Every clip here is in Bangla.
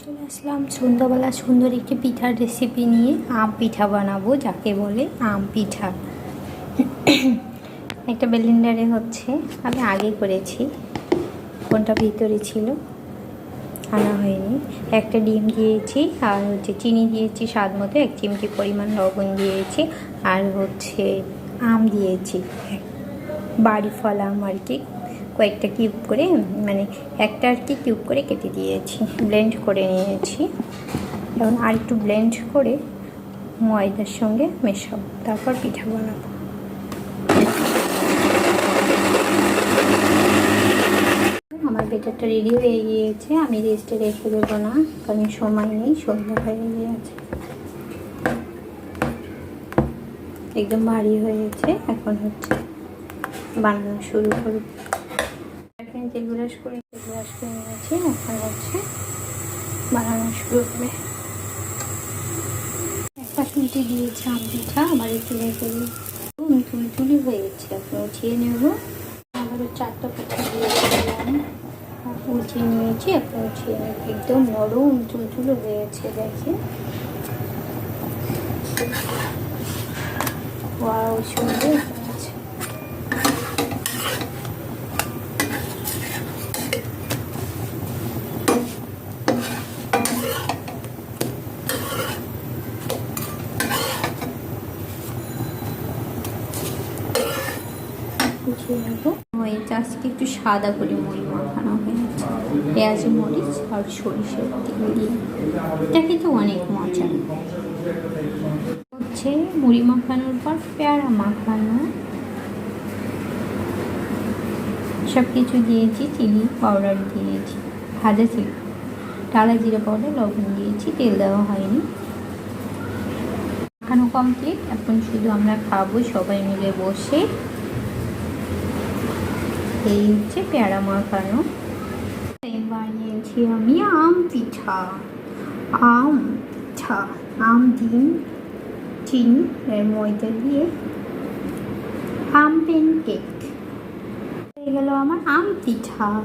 চলে আসলাম সন্ধ্যাবেলা সুন্দর একটি পিঠার রেসিপি নিয়ে, আম পিঠা বানাবো যাকে বলে আম পিঠা। একটা বেলিন্ডারে হচ্ছে, আমি আগে করেছি, কোনটা ভিতরে ছিল আনা হয়নি। একটা ডিম দিয়েছি, আর হচ্ছে চিনি দিয়েছি স্বাদ মতো, এক চিমটি পরিমাণ লবণ দিয়েছি, আর হচ্ছে আম দিয়েছি। বাড়ি ফল আম আর কি। কয়েকটা কিউব করে মানে একটা আর কি কিউব করে কেটে দিয়েছি, ব্লেন্ড করে নিয়েছি। এখন আর একটু ব্লেন্ড করে ময়দার সঙ্গে মেশাবো, তারপর পিঠা বানাবো। আমার বেটারটা রেডি হয়ে গিয়েছে, আমি রেস্টে রেখে দেবো না, কারণ সময় নেই, সন্ধ্যা হয়ে গিয়েছে। একদম ভারী হয়েছে, এখন হচ্ছে বানানো শুরু করব। তেল ব্রাশ করে তেল ব্রাশ করে নিয়েছি, এখন হচ্ছে বানানো শুরু হবে। এক পাশ উল্টে দিয়েছি আম পিঠা আবার একটু রেখে দিই তুলি তুলি হয়েছে এখন উঠিয়ে নেব। আবারও চারটা পিঠা দিয়ে দিলাম উঠিয়ে নিয়েছি, এখন উঠিয়ে নেব। একদম নরম তুলতুলো হয়েছে দেখে। ওয়াও, সুন্দর হয়েছে উঠিয়ে নেব হয়েছে আজকে একটু সাদা করে মুড়ি মাখানো হয়েছে। পেঁয়াজ, মরিচ আর সরিষার তেল দিয়ে। এটা কিন্তু অনেক মজা। হচ্ছে মুড়ি মাখানোর পর পেয়ারা মাখানো। সব কিছু দিয়েছি, চিনি পাউডার দিয়েছি, ভাজা চিনি টালা জিরে পাউডার, লবণ দিয়েছি, তেল দেওয়া হয়নি। মাখানো কমপ্লিট এখন শুধু আমরা খাব সবাই মিলে বসে। এই হচ্ছে পেয়ারা মাখানো। বানিয়েছি আমি আম পিঠা। আম পিঠা, আম ডিম, চিনি, এর ময়দা দিয়ে আম পেন কেক হয়ে গেল আমার আম পিঠা।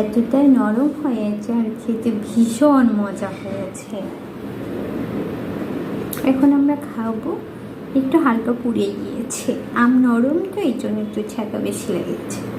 এতটাই নরম হয়েছে আর খেতে ভীষণ মজা হয়েছে। এখন আমরা খাব একটু হালকা পুড়ে গিয়েছে। আম নরম তো, এই জন্য একটু ছ্যাঁকা বেশি লেগেছে।